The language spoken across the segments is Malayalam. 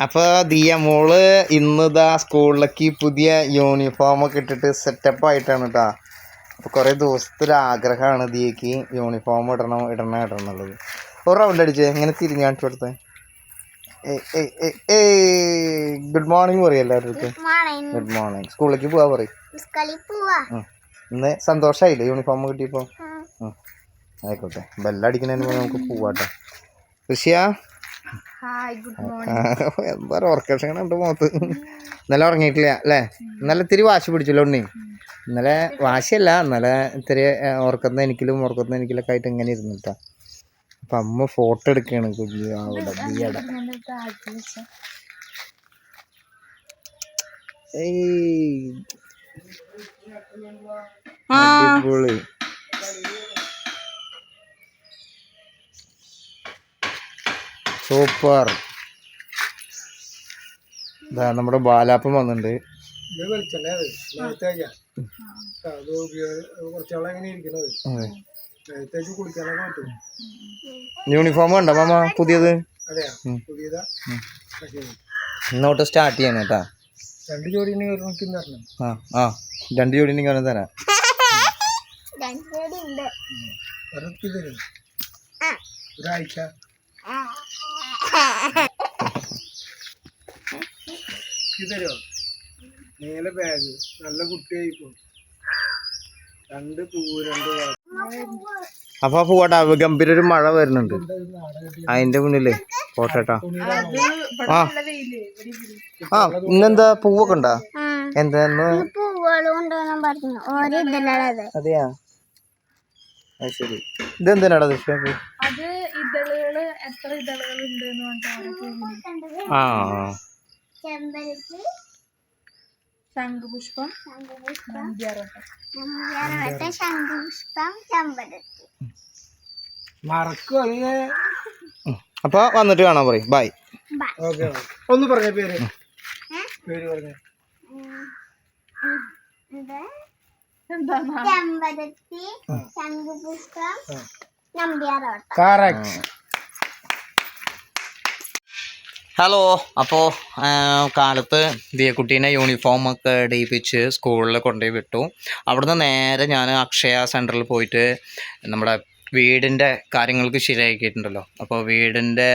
അപ്പോൾ ദിയ മോൾ ഇന്ന് ഇതാ സ്കൂളിലേക്ക് പുതിയ യൂണിഫോം ഒക്കെ ഇട്ടിട്ട് സെറ്റപ്പ് ആയിട്ടാണ് കേട്ടോ അപ്പോൾ കുറേ ദിവസത്തിൽ ആഗ്രഹമാണ് ദിയക്ക് യൂണിഫോം ഇടണം ഇടണം ഇടണം എന്നുള്ളത്. ഒരു റൗണ്ട് അടിച്ചേ എങ്ങനെ തിരിഞ്ഞു കാണിച്ചു കൊടുത്തേ? ഏയ് ഗുഡ് മോർണിംഗ് പറയും എല്ലാവരും ഗുഡ് മോർണിംഗ് സ്കൂളിലേക്ക് പോവാ പറയും. ഇന്ന് സന്തോഷമായില്ലേ യൂണിഫോം കിട്ടിയപ്പോൾ. ഉം. ആയിക്കോട്ടെ. ബെല്ലടിക്കുന്നതിന് നമുക്ക് പോവാട്ടോ. ഋഷിയ? ഹായ് ഗുഡ് എന്താ ഓർക്കക്ഷണം ഉണ്ട് മോത്ത് ഇന്നലെ ഉറങ്ങിയിട്ടില്ല അല്ലേ? ഇന്നലെ ഇത്തിരി വാശി പിടിച്ചല്ലോ ഉണ്ണി. ഇന്നലെ വാശിയല്ല ഇന്നലെ ഇത്തിരി ഓർക്കുന്ന എനിക്കിലും ഓർക്കുന്ന എനിക്കിലൊക്കെ ആയിട്ട് ഇങ്ങനെ ഇരുന്നിട്ടാ അപ്പൊ അമ്മ ഫോട്ടോ എടുക്കുകയാണ് കുഞ്ഞു. അവിടെ ബിയുടെ ഏയ്. അടിപൊളി. സൂപ്പർ. ഇതാ നമ്മുടെ ബാലാപ്പം വന്നിട്ടുണ്ട്. യൂണിഫോം കണ്ട മാമ? പുതിയത്. ഇന്നോട്ട് സ്റ്റാർട്ട് ചെയ്യണം കേട്ടാ രണ്ട് ജോഡി ആ ആ. രണ്ട് ജോഡി തരും. ഒരാഴ്ച. ഇത് തരുമോ നീല ബാഗ് നല്ല കുട്ടിയായിപ്പോ രണ്ട് പൂവ് രണ്ട് അപ്പൊ പോവാട്ടാ ഗംഭീര ഒരു മഴ വരുന്നുണ്ട്. അതിന്റെ മുന്നിലേ പോട്ടാ തുണിയിലാണോ? ആ. ആ ഇന്നെന്താ പൂവൊക്കെ ഉണ്ടാ? എന്താന്ന്? അതെയാ? അത് ശരി. ഇതെന്തിനാടാ ദൃശ്യ അത് ഇതളുകൾ എത്ര ഇതളുകൾ ഉണ്ട് എന്ന് പറഞ്ഞിട്ട് ആ. ചെമ്പരത്തി. ശംഖുപുഷ്പം ശംഖുപുഷ്പം. ശംഖുപുഷ്പം ചെമ്പരത്തി. മറക്കും അപ്പൊ വന്നിട്ട് കാണാൻ പറയും. ബൈ. ഓക്കെ ഒന്ന് പറഞ്ഞ പേര്. പേര് പറഞ്ഞ. ചെമ്പരത്തി ശംഖുപുഷ്പം കറക്റ്റ് ഹലോ അപ്പോൾ കാലത്ത് ദിയക്കുട്ടീനെ യൂണിഫോം ഒക്കെ ഇടിയിപ്പിച്ച് സ്കൂളിൽ കൊണ്ടുപോയി വിട്ടു. അവിടുന്ന് നേരെ ഞാൻ അക്ഷയ സെന്ററിൽ പോയിട്ട് നമ്മുടെ വീടിന്റെ കാര്യങ്ങൾക്ക് ശരിയാക്കിയിട്ടുണ്ടല്ലോ. അപ്പോൾ വീടിന്റെ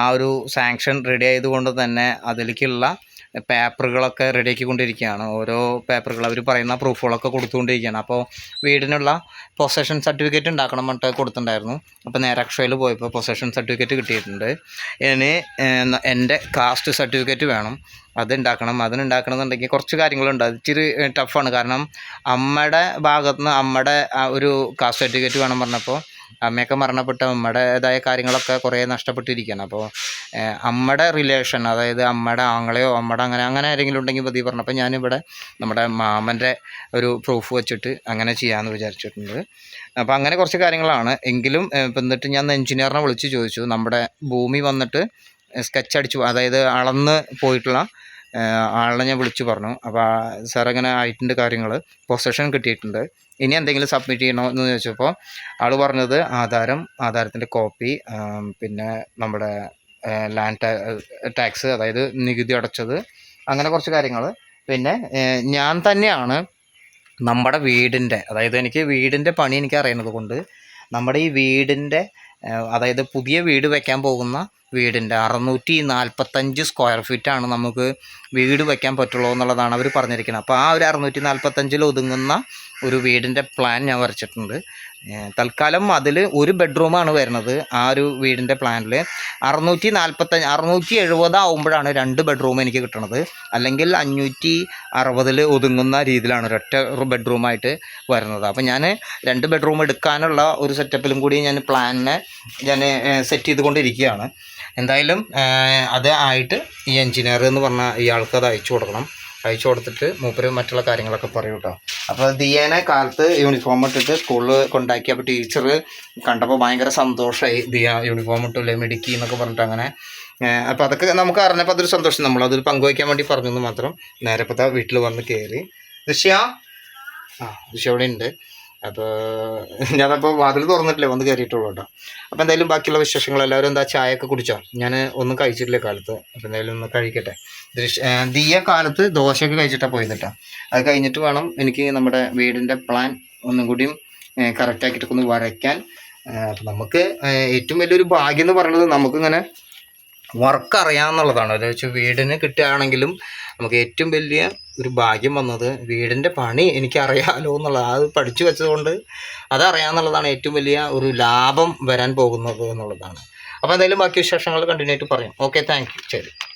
ആ ഒരു സാങ്ഷൻ റെഡി ആയതുകൊണ്ട് തന്നെ അതിലേക്കുള്ള പേപ്പറുകളൊക്കെ റെഡിയാക്കിക്കൊണ്ടിരിക്കുകയാണ്. ഓരോ പേപ്പറുകൾ അവർ പറയുന്ന പ്രൂഫുകളൊക്കെ കൊടുത്തുകൊണ്ടിരിക്കുകയാണ്. അപ്പോൾ വീടിനുള്ള പൊസഷൻ സർട്ടിഫിക്കറ്റ് ഉണ്ടാക്കണം പറഞ്ഞിട്ട് കൊടുത്തിട്ടുണ്ടായിരുന്നു. അപ്പോൾ നേരെ അക്ഷയയിൽ പോയപ്പോൾ പൊസഷൻ സർട്ടിഫിക്കറ്റ് കിട്ടിയിട്ടുണ്ട്. ഇനി എന്റെ കാസ്റ്റ് സർട്ടിഫിക്കറ്റ് വേണം. അത് ഉണ്ടാക്കണം. അതിനുണ്ടാക്കണമെന്നുണ്ടെങ്കിൽ കുറച്ച് കാര്യങ്ങളുണ്ട്. അത് ഇച്ചിരി ടഫാണ് കാരണം അമ്മയുടെ ഭാഗത്ത് നിന്ന് അമ്മയുടെ ഒരു കാസ്റ്റ് സർട്ടിഫിക്കറ്റ് വേണം പറഞ്ഞപ്പോൾ അമ്മയൊക്കെ മരണപ്പെട്ട അമ്മയുടേതായ കാര്യങ്ങളൊക്കെ കുറേ നഷ്ടപ്പെട്ടിരിക്കുകയാണ്. അപ്പോൾ അമ്മയുടെ റിലേഷൻ അതായത് അമ്മയുടെ ആങ്ങളെയോ അമ്മയുടെ അങ്ങനെ അങ്ങനെ ആരെങ്കിലും ഉണ്ടെങ്കിൽ മതി പറഞ്ഞപ്പോൾ ഞാനിവിടെ നമ്മുടെ മാമന്റെ ഒരു പ്രൂഫ് വെച്ചിട്ട് അങ്ങനെ ചെയ്യാമെന്ന് വിചാരിച്ചിട്ടുണ്ട്. അപ്പോൾ അങ്ങനെ കുറച്ച് കാര്യങ്ങളാണ്. എങ്കിലും ഇപ്പം എന്നിട്ട് ഞാൻ എഞ്ചിനീയറിനെ വിളിച്ച് ചോദിച്ചു. നമ്മുടെ ഭൂമി വന്നിട്ട് സ്കെച്ച് അടിച്ചു അതായത് അളന്ന് പോയിട്ടുള്ള ആളിനെ ഞാൻ വിളിച്ചു പറഞ്ഞു. അപ്പോൾ സാർ അങ്ങനെ ആയിട്ടുണ്ട് കാര്യങ്ങൾ പൊസഷൻ കിട്ടിയിട്ടുണ്ട്. ഇനി എന്തെങ്കിലും സബ്മിറ്റ് ചെയ്യണോ എന്ന് ചോദിച്ചപ്പോൾ ആൾ പറഞ്ഞത് ആധാരം ആധാരത്തിന്റെ കോപ്പി പിന്നെ നമ്മുടെ ലാൻഡ് ടാക്സ് അതായത് നികുതി അടച്ചത് അങ്ങനെ കുറച്ച് കാര്യങ്ങൾ പിന്നെ ഞാൻ തന്നെയാണ് നമ്മുടെ വീടിന്റെ അതായത് എനിക്ക് വീടിന്റെ പണി എനിക്ക് അറിയുന്നത് കൊണ്ട് നമ്മുടെ ഈ വീടിന്റെ അതായത് പുതിയ വീട് വെക്കാൻ പോകുന്ന വീടിന്റെ അറുന്നൂറ്റി നാൽപ്പത്തഞ്ച് സ്ക്വയർ ഫീറ്റാണ് നമുക്ക് വീട് വയ്ക്കാൻ പറ്റുള്ളൂ എന്നുള്ളതാണ് അവർ പറഞ്ഞിരിക്കുന്നത്. അപ്പോൾ ആ ഒരു അറുന്നൂറ്റി നാൽപ്പത്തഞ്ചിൽ ഒതുങ്ങുന്ന ഒരു വീടിന്റെ പ്ലാൻ ഞാൻ വരച്ചിട്ടുണ്ട്. തൽക്കാലം അതിൽ ഒരു ബെഡ്റൂമാണ് വരുന്നത് ആ ഒരു വീടിന്റെ പ്ലാനിൽ അറുന്നൂറ്റി നാൽപ്പത്തഞ്ച് അറുന്നൂറ്റി എഴുപത് ആവുമ്പോഴാണ് രണ്ട് ബെഡ്റൂം എനിക്ക് കിട്ടണത്. അല്ലെങ്കിൽ അഞ്ഞൂറ്റി അറുപതിൽ ഒതുങ്ങുന്ന രീതിയിലാണ് ഒരൊറ്റ ബെഡ്റൂമായിട്ട് വരുന്നത്. അപ്പോൾ ഞാൻ രണ്ട് ബെഡ്റൂം എടുക്കാനുള്ള ഒരു സെറ്റപ്പിലും കൂടി ഞാൻ പ്ലാനിനെ ഞാൻ സെറ്റ് ചെയ്തുകൊണ്ടിരിക്കുകയാണ്. എന്തായാലും അത് ആയിട്ട് ഈ എൻജിനീയർ എന്ന് പറഞ്ഞ ഇയാൾക്ക് അത് അയച്ചു കൊടുക്കണം. അയച്ചു കൊടുത്തിട്ട് മൂപ്പര് മറ്റുള്ള കാര്യങ്ങളൊക്കെ പറയും കേട്ടോ. അപ്പോൾ ദിയേനെ കാലത്ത് യൂണിഫോം ഇട്ടിട്ട് സ്കൂളിൽ കൊണ്ടാക്കി അപ്പോൾ ടീച്ചർ കണ്ടപ്പോൾ ഭയങ്കര സന്തോഷമായി ദിയ യൂണിഫോം ഇട്ടില്ലേ മിടുക്കി എന്നൊക്കെ പറഞ്ഞിട്ട് അങ്ങനെ. അപ്പോൾ അതൊക്കെ നമുക്ക് അറിഞ്ഞപ്പോൾ അതൊരു സന്തോഷം. നമ്മൾ നമ്മളതൊരു പങ്കുവയ്ക്കാൻ വേണ്ടി പറഞ്ഞുന്ന മാത്രം നേരെ ഇപ്പോൾ വീട്ടിൽ വന്ന് കയറി ദൃശ്യ? ആ ദൃശ്യ അവിടെ ഉണ്ട് അപ്പോൾ ഞാനപ്പോൾ വാതിൽ തുറന്നിട്ടില്ല വന്ന് കയറിയിട്ടുള്ളൂ കേട്ടോ. അപ്പോൾ എന്തായാലും ബാക്കിയുള്ള വിശേഷങ്ങൾ എല്ലാവരും എന്താ ചായ ഒക്കെ കുടിച്ചോ? ഞാൻ ഒന്നും കഴിച്ചിട്ടില്ല കാലത്ത് അപ്പോൾ എന്തായാലും ഒന്ന് കഴിക്കട്ടെ. ദിയ കാലത്ത് ദോശയൊക്കെ കഴിച്ചിട്ടാണ് പോയത് അത് കഴിഞ്ഞിട്ട് വേണം എനിക്ക് നമ്മുടെ വീടിന്റെ പ്ലാൻ ഒന്നും കൂടിയും കറക്റ്റ് ആക്കിയിട്ടൊക്കെ ഒന്ന് വരയ്ക്കാൻ. അപ്പം നമുക്ക് ഏറ്റവും വലിയൊരു ഭാഗ്യം എന്ന് പറയുന്നത് നമുക്കിങ്ങനെ വർക്ക് അറിയാമെന്നുള്ളതാണ് ഒരു വെച്ചാൽ വീടിന് കിട്ടുകയാണെങ്കിലും നമുക്ക് ഏറ്റവും വലിയ ഒരു ഭാഗ്യം വന്നത് വീടിന്റെ പണി എനിക്കറിയാമല്ലോ എന്നുള്ളത്. അത് പഠിച്ചു വെച്ചതുകൊണ്ട് അതറിയാമെന്നുള്ളതാണ് ഏറ്റവും വലിയ ഒരു ലാഭം വരാൻ പോകുന്നത് എന്നുള്ളതാണ്. അപ്പോൾ എന്തായാലും ബാക്കി വിശേഷങ്ങൾ കണ്ടിന്യൂ ആയിട്ട് പറയാം. Okay thank you. ശരി.